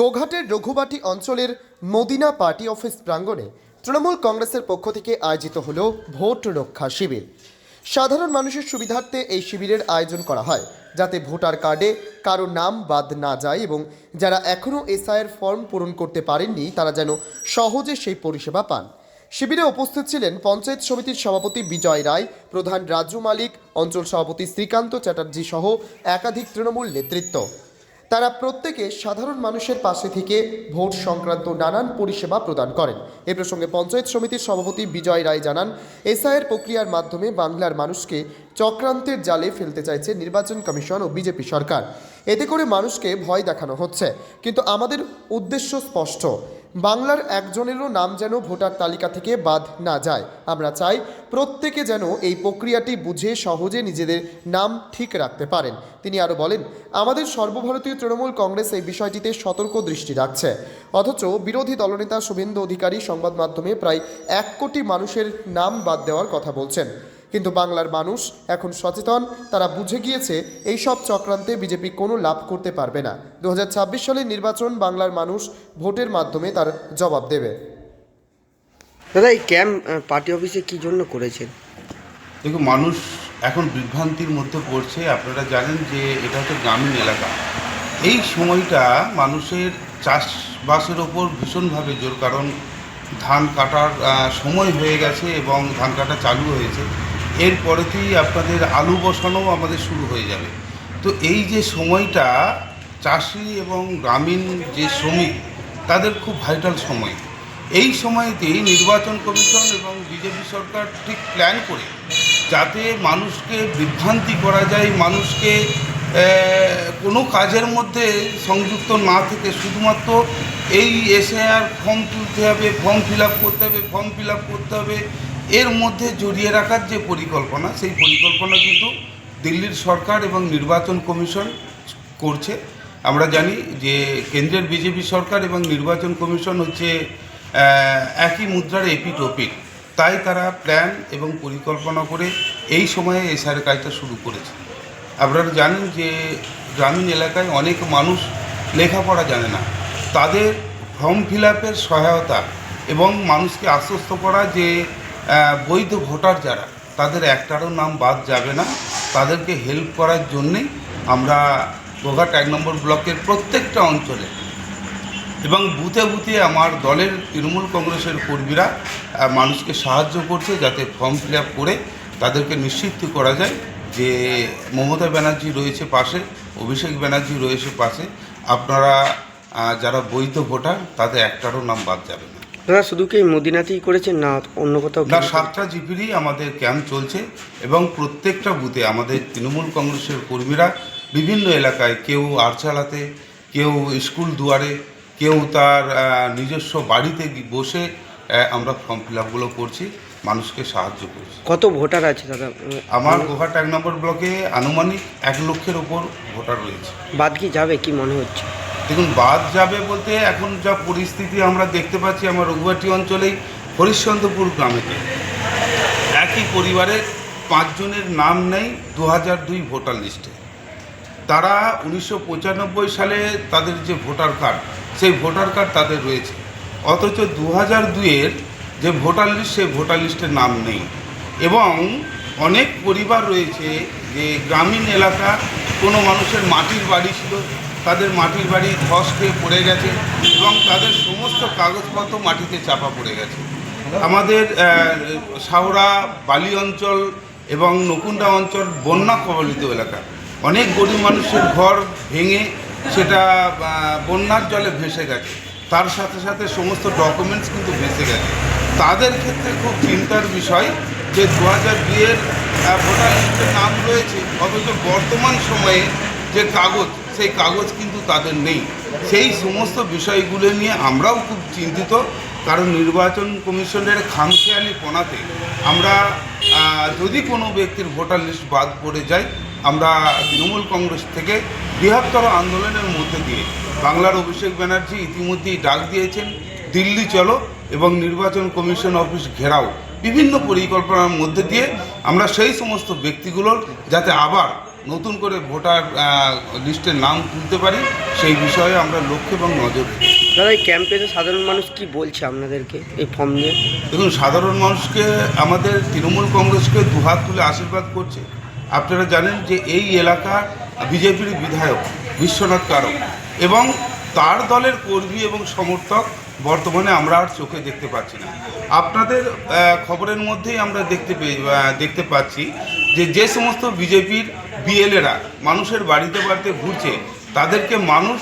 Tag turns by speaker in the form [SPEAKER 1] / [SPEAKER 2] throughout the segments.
[SPEAKER 1] গোঘাটের রঘুবাটি অঞ্চলের Medina party office প্রাঙ্গণে তৃণমূল কংগ্রেসের পক্ষ থেকে আয়োজিত হল ভোট রক্ষা শিবির। সাধারণ মানুষের সুবিধার্থে এই শিবিরের আয়োজন করা হয়, যাতে ভোটার কার্ডে কারও নাম বাদ না যায় এবং যারা এখনও এসআইয়ের ফর্ম পূরণ করতে পারেননি, তারা যেন সহজে সেই পরিষেবা পান। শিবিরে উপস্থিত ছিলেন পঞ্চায়েত সমিতির সভাপতি বিজয় রায়, প্রধান রাজু মালিক, অঞ্চল সভাপতি শ্রীকান্ত চ্যাটার্জি সহ একাধিক তৃণমূল নেতৃত্ব। তারা প্রত্যেকে সাধারণ মানুষের পাশে থেকে ভোট সংক্রান্ত নানান পরিষেবা প্রদান করেন। এ প্রসঙ্গে পঞ্চায়েত সমিতির সভাপতি বিজয় রায় জানান, এসআইয়ের প্রক্রিয়ার মাধ্যমে বাংলার মানুষকে চক্রান্তের জালে ফেলতে চাইছে নির্বাচন কমিশন ও বিজেপি সরকার। এতে করে মানুষকে ভয় দেখানো হচ্ছে। কিন্তু আমাদের উদ্দেশ্য স্পষ্ট। বাংলার একজনেরও নাম যেন ভোটার তালিকা থেকে বাদ না যায়। আমরা চাই প্রত্যেকে যেন এই প্রক্রিয়াটি বুঝে সহজে নিজেদের নাম ঠিক রাখতে পারেন। তিনি আরও বলেন, আমাদের সর্বভারতীয় তৃণমূল কংগ্রেস এই বিষয়টিতে সতর্ক দৃষ্টি রাখছে। অথচ বিরোধী দলনেতা শুভেন্দু অধিকারী সংবাদ মাধ্যমে প্রায় এক কোটি মানুষের নাম বাদ দেওয়ার কথা বলছেন। কিন্তু বাংলার মানুষ এখন সচেতন তারা বুঝে গিয়েছে এই সব চক্রান্তে বিজেপি কোনো লাভ করতে পারবে না। দু সালের নির্বাচন বাংলার মানুষ ভোটের মাধ্যমে তার জবাব দেবে।
[SPEAKER 2] দাদা এই ক্যাম্প পার্টি অফিসে কি জন্য করেছেন?
[SPEAKER 3] দেখুন মানুষ এখন বিভ্রান্তির মধ্যে পড়ছে। আপনারা জানেন যে এটা হচ্ছে গ্রামীণ এলাকা। এই সময়টা মানুষের চাষবাসের ওপর ভীষণভাবে জোর কারণ ধান কাটার সময় হয়ে গেছে এবং ধান কাটা চালু হয়েছে। এরপরেতেই আপনাদের আলু বসানোও আমাদের শুরু হয়ে যাবে। তো এই যে সময়টা, চাষি এবং গ্রামীণ যে শ্রমিক, তাদের খুব ভাইটাল সময়। এই সময়তেই নির্বাচন কমিশন এবং বিজেপি সরকার ঠিক প্ল্যান করে যাতে মানুষকে বিভ্রান্তি করা যায়, মানুষকে কোনো কাজের মধ্যে সংযুক্ত না থেকে। শুধুমাত্র এই এসআইআর ফর্ম তুলতে হবে ফর্ম ফিল করতে হবে ফর্ম ফিল করতে হবে। এর মধ্যে জড়িয়ে রাখার যে পরিকল্পনা, সেই পরিকল্পনা কিন্তু দিল্লির সরকার এবং নির্বাচন কমিশন করছে। আমরা জানি যে কেন্দ্রের বিজেপি সরকার এবং নির্বাচন কমিশন হচ্ছে একই মুদ্রার এপিট ওপিট তাই তারা প্ল্যান এবং পরিকল্পনা করে এই সময়ে এসআর কাজটা শুরু করেছে। আপনারা জানেন যে গ্রামীণ এলাকায় অনেক মানুষ লেখাপড়া জানে না। তাদের ফর্ম ফিল সহায়তা এবং মানুষকে আশ্বস্ত করা যে বৈধ ভোটার যারা, তাদের একটারও নাম বাদ যাবে না। তাদেরকে হেল্প করার জন্যেই আমরা গোঘাট এক নম্বর ব্লকের প্রত্যেকটা অঞ্চলে এবং বুথে বুথে আমার দলের তৃণমূল কংগ্রেসের কর্মীরা মানুষকে সাহায্য করছে যাতে ফর্ম ফিল করে তাদেরকে নিশ্চিত করা যায় যে মমতা ব্যানার্জি রয়েছে পাশে, অভিষেক ব্যানার্জি রয়েছে পাশে। আপনারা যারা বৈধ ভোটার, তাদের একটারও নাম বাদ যাবে না।
[SPEAKER 2] দাদা শুধু কি মদিনাতেই করেছেন না অন্য কোথাও
[SPEAKER 3] না সাতটা জিপিরই আমাদের ক্যাম্প চলছে এবং প্রত্যেকটা বুথে আমাদের তৃণমূল কংগ্রেসের কর্মীরা বিভিন্ন এলাকায় কেউ আরচালাতে কেউ স্কুল দুয়ারে কেউ তার নিজস্ব বাড়িতে বসে আমরা ফর্ম ফিল আপগুলো করছি মানুষকে সাহায্য করছি।
[SPEAKER 2] কত ভোটার আছে দাদা?
[SPEAKER 3] আমার গোহাট এক নম্বর ব্লকে আনুমানিক এক লক্ষের ওপর ভোটার রয়েছে।
[SPEAKER 2] বাদ কি যাবে কি মনে হচ্ছে?
[SPEAKER 3] দেখুন, বাদ যাবে বলতে এখন যা পরিস্থিতি আমরা দেখতে পাচ্ছি আমার রঘুবাটি অঞ্চলেই, হরিশ্চন্দ্রপুর গ্রামেতে একই পরিবারের পাঁচজনের নাম নেই দু হাজার দুই ভোটার লিস্টে। তারা উনিশশো পঁচানব্বই সালে তাদের যে ভোটার কার্ড, সেই ভোটার কার্ড তাদের রয়েছে। অথচ দু হাজার দুইয়ের যে ভোটার লিস্ট, সেই ভোটার লিস্টে নাম নেই। এবং অনেক পরিবার রয়েছে যে গ্রামীণ এলাকা, কোনো মানুষের মাটির বাড়ি ছিল তাদের মাটির বাড়ি ধস খেয়ে পড়ে গেছে এবং তাদের সমস্ত কাগজপত্র মাটিতে চাপা পড়ে গেছে। আমাদের সাউরা বালি অঞ্চল এবং নকুন্ডা অঞ্চল বন্যা কবলিত এলাকা। অনেক গরিব মানুষের ঘর ভেঙে সেটা বন্যার জলে ভেসে গেছে। তার সাথে সাথে সমস্ত ডকুমেন্টস কিন্তু ভেসে গেছে। তাদের ক্ষেত্রে খুব চিন্তার বিষয় যে দু হাজার দুইয়ের ভোটার নাম রয়েছে, অথচ বর্তমান সময়ে যে কাগজ সেই কাগজ কিন্তু তাদের নেই। সেই সমস্ত বিষয়গুলো নিয়ে আমরাও খুব চিন্তিত, কারণ নির্বাচন কমিশনের খামখেয়ালি পনাতে আমরা যদি কোনো ব্যক্তির ভোটার লিস্ট বাদ পড়ে যায়, আমরা তৃণমূল কংগ্রেস থেকে বৃহত্তর আন্দোলনের মধ্যে দিয়ে বাংলার অভিষেক ব্যানার্জি ইতিমধ্যেই ডাক দিয়েছেন, দিল্লি চলো এবং নির্বাচন কমিশন অফিস ঘেরাও। বিভিন্ন পরিকল্পনার মধ্যে দিয়ে আমরা সেই সমস্ত ব্যক্তিগুলোর যাতে আবার নতুন করে ভোটার লিস্টের নাম তুলতে পারি সেই বিষয়ে আমরা লক্ষ্য এবং নজর
[SPEAKER 2] দাদা এই ক্যাম্পে তো সাধারণ মানুষ কি বলছে আপনাদেরকে এই ফর্ম নিয়ে?
[SPEAKER 3] দেখুন সাধারণ মানুষকে আমাদের তৃণমূল কংগ্রেসকে দুহাত তুলে আশীর্বাদ করছে। আপনারা জানেন যে এই এলাকার বিজেপির বিধায়ক বিশ্বনাথ কারক এবং তার দলের কর্মী এবং সমর্থক বর্তমানে আমরা আর চোখে দেখতে পাচ্ছি না। আপনাদের খবরের মধ্যেই আমরা দেখতে পেয়ে দেখতে পাচ্ছি যে যে সমস্ত বিজেপির বিএলএরা মানুষের বাড়িতে বাড়িতে ঘুরছে, তাদেরকে মানুষ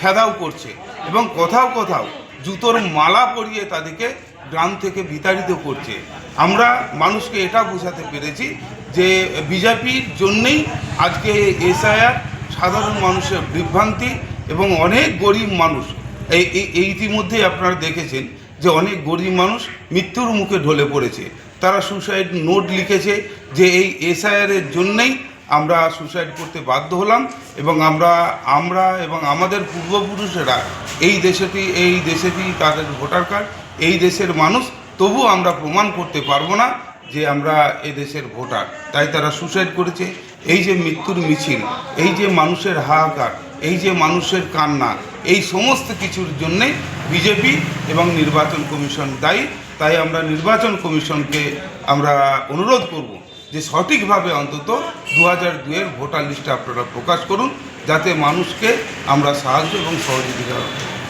[SPEAKER 3] খেদাও করছে এবং কোথাও কোথাও জুতোর মালা পরিয়ে তাদেরকে গ্রাম থেকে বিতাড়িত করছে। আমরা মানুষকে এটা বোঝাতে পেরেছি যে বিজেপির জন্যেই আজকে এসআইআর সাধারণ মানুষের বিভ্রান্তি এবং অনেক গরিব মানুষ, এই ইতিমধ্যেই আপনারা দেখেছেন যে অনেক গরিব মানুষ মৃত্যুর মুখে ঢলে পড়েছে। তারা সুসাইড নোট লিখেছে যে এই এসআইআরের জন্যেই আমরা সুসাইড করতে বাধ্য হলাম এবং আমরা আমরা এবং আমাদের পূর্বপুরুষেরা এই দেশেটি এই দেশেটি তাদের ভোটার কার্ড, এই দেশের মানুষ তবু আমরা প্রমাণ করতে পারব না যে আমরা এ দেশের ভোটার। তাই তারা সুসাইড করেছে। এই যে মৃত্যুর মিছিল, এই যে মানুষের হাহাকার, এই যে মানুষের কান্না, এই সমস্ত কিছুর জন্যে বিজেপি এবং নির্বাচন কমিশন দায়ী। তাই আমরা নির্বাচন কমিশনকে আমরা অনুরোধ করব যে সঠিকভাবে অন্তত দু হাজার দুয়ের ভোটার লিস্টে আপনারা প্রকাশ করুন যাতে মানুষকে আমরা সাহায্য এবং সহযোগিতা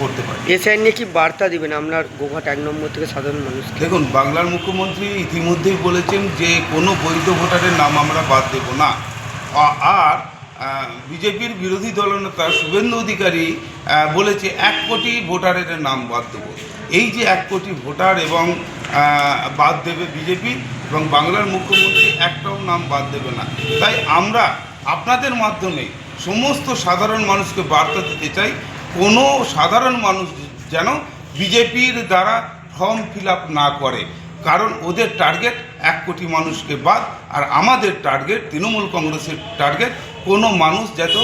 [SPEAKER 3] করতে পারি।
[SPEAKER 2] এসআই নিয়ে কি বার্তা দিবেন আপনার গোঘাট এক নম্বর থেকে সাধারণ মানুষকে?
[SPEAKER 3] দেখুন বাংলার মুখ্যমন্ত্রী ইতিমধ্যেই বলেছেন যে কোনো বৈধ ভোটারের নাম আমরা বাদ দেব না। আর বিজেপির বিরোধী দলনেতা শুভেন্দু অধিকারী বলেছে এক কোটি ভোটারের নাম বাদ দেব। এই যে এক কোটি ভোটার এবং বাদ দেবে বিজেপি এবং বাংলার মুখ্যমন্ত্রী একটাও নাম বাদ দেবে না। তাই আমরা আপনাদের মাধ্যমে সমস্ত সাধারণ মানুষকে বার্তা দিতে চাই, কোনো সাধারণ মানুষ যেন বিজেপির দ্বারা ফর্ম ফিল না করে। কারণ ওদের টার্গেট এক কোটি মানুষকে বাদ, আর আমাদের টার্গেট, তৃণমূল কংগ্রেসের টার্গেট, কোনো মানুষ যেন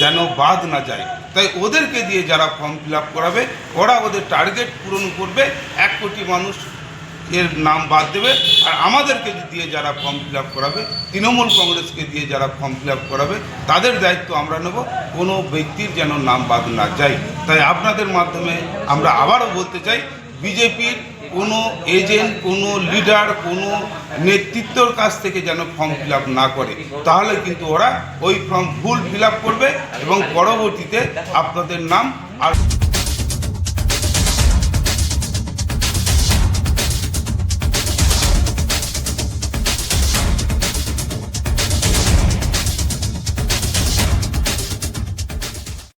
[SPEAKER 3] যেন বাদ না যায়। তাই ওদেরকে দিয়ে যারা ফর্ম ফিল করাবে, ওরা ওদের টার্গেট পূরণ করবে। এক কোটি মানুষ এর নাম বাদ দেবে। আর আমাদেরকে দিয়ে যারা ফর্ম ফিল করাবে, তৃণমূল কংগ্রেসকে দিয়ে যারা ফর্ম ফিল করাবে, তাদের দায়িত্ব আমরা নেব। কোনো ব্যক্তির যেন নাম বাদ না যায়। তাই আপনাদের মাধ্যমে আমরা আবারও বলতে চাই, বিজেপির কোনো এজেন্ট কোনো লিডার কোনো নেতৃত্বর কাছ থেকে যেন ফর্ম ফিল না করে, তাহলে কিন্তু ওরা ওই ফর্ম ভুল ফিল করবে এবং পরবর্তীতে আপনাদের নাম আর